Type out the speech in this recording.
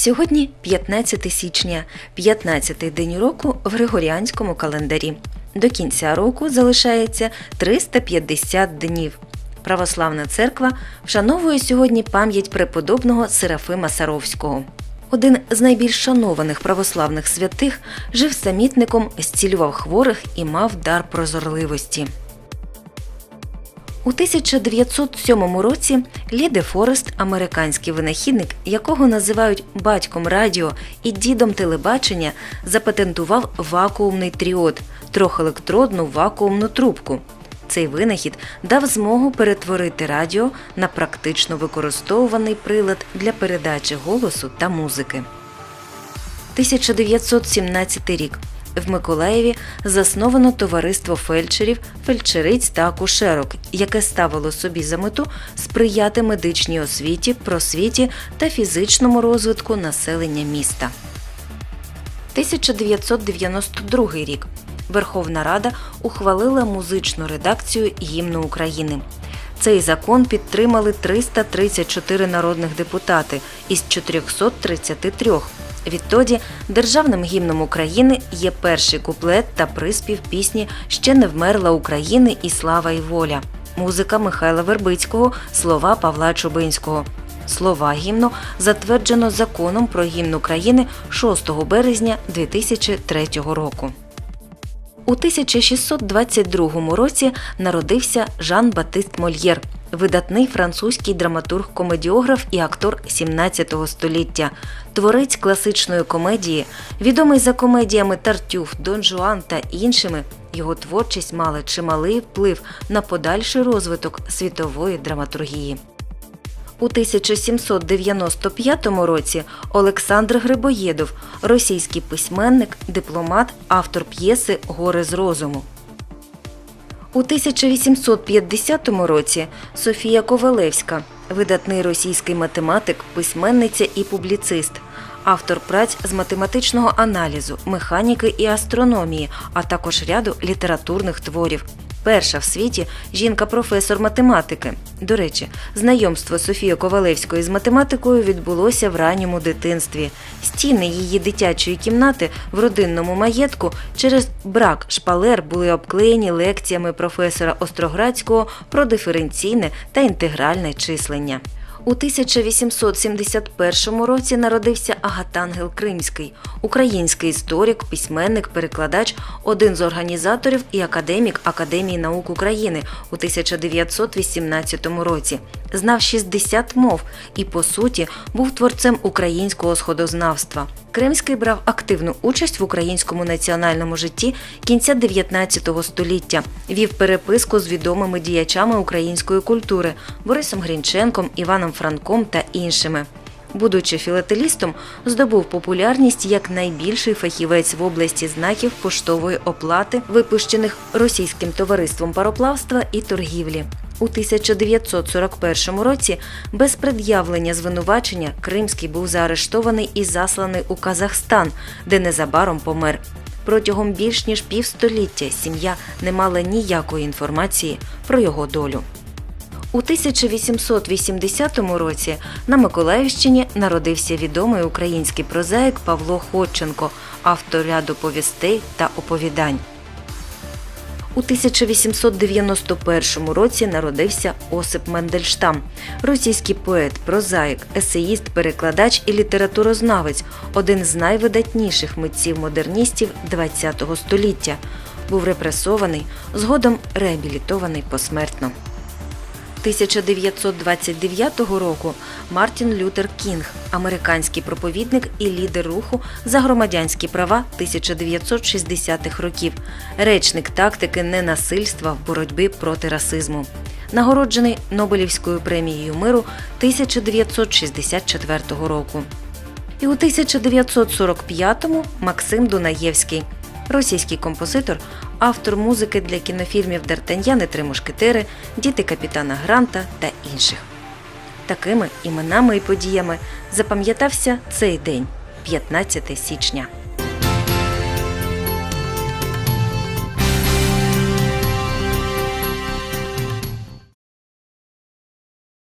Сьогодні 15 січня, 15-й день року в Григоріанському календарі. До кінця року залишається 350 днів. Православна церква вшановує сьогодні пам'ять преподобного Серафима Саровського. Один з найбільш шанованих православних святих жив самітником, зцілював хворих і мав дар прозорливості. У 1907 році Ліде Форест, американський винахідник, якого називають батьком радіо і дідом телебачення, запатентував вакуумний тріод трьохелектродну вакуумну трубку. Цей винахід дав змогу перетворити радіо на практично використовуваний прилад для передачі голосу та музики. 1917 рік. В Миколаєві засновано товариство фельдшерів, фельдшериць та акушерок, яке ставило собі за мету сприяти медичній освіті, просвіті та фізичному розвитку населення міста. 1992 рік. Верховна Рада ухвалила музичну редакцію гімну України. Цей закон підтримали 334 народних депутати із 433. Відтоді державним гімном України є перший куплет та приспів пісні Ще не вмерла України і слава і воля. Музика Михайла Вербицького, слова Павла Чубинського. Слова гімну затверджено законом про гімн України 6 березня 2003 року. У 1622 році народився Жан Батист Мольєр, видатний французький драматург-комедіограф і актор 17 століття, творець класичної комедії, відомий за комедіями Тартюф, Дон Жуан та іншими. Його творчість мала чималий вплив на подальший розвиток світової драматургії. У 1795 році Олександр Грибоєдов, російський письменник, дипломат, автор п'єси Гори з розуму. У 1850 році Софія Ковалевська, видатний російський математик, письменниця і публіцист, автор праць з математичного аналізу, механіки і астрономії, а також ряду літературних творів. Перша в світі жінка-професор математики. До речі, знайомство Софії Ковалевської з математикою відбулося в ранньому дитинстві. Стіни її дитячої кімнати в родинному маєтку через брак шпалер були обклеєні лекціями професора Остроградського про диференційне та інтегральне числення. У 1871 році народився Агатангел Кримський, український історик, письменник, перекладач, один з організаторів і академік Академії наук України у 1918 році. Знав 60 мов і, по суті, був творцем українського сходознавства. Кримський брав активну участь в українському національному житті кінця 19 століття, вів переписку з відомими діячами української культури Борисом Грінченком, Іваном Франком та іншими. Будучи філателістом, здобув популярність як найбільший фахівець в області знаків поштової оплати, випущених російським товариством пароплавства і торгівлі. У 1941 році без пред'явлення звинувачення Кримський був заарештований і засланий у Казахстан, де незабаром помер. Протягом більш ніж півстоліття сім'я не мала ніякої інформації про його долю. У 1880 році на Миколаївщині народився відомий український прозаїк Павло Ходченко, автор ряду повістей та оповідань. У 1891 році народився Осип Мендельштам, російський поет, прозаїк, есеїст, перекладач і літературознавець, один з найвидатніших митців-модерністів ХХ століття. Був репресований, згодом реабілітований посмертно. 1929 року Мартін Лютер Кінг, американський проповідник і лідер руху за громадянські права 1960-х років, речник тактики ненасильства в боротьбі проти расизму. Нагороджений Нобелівською премією миру 1964 року. І у 1945-му Максим Дунаєвський, російський композитор, автор музики для кінофільмів Дартаньяни Три мушкетери, Діти капітана Гранта та інших. Такими іменами і подіями запам'ятався цей день, 15 січня.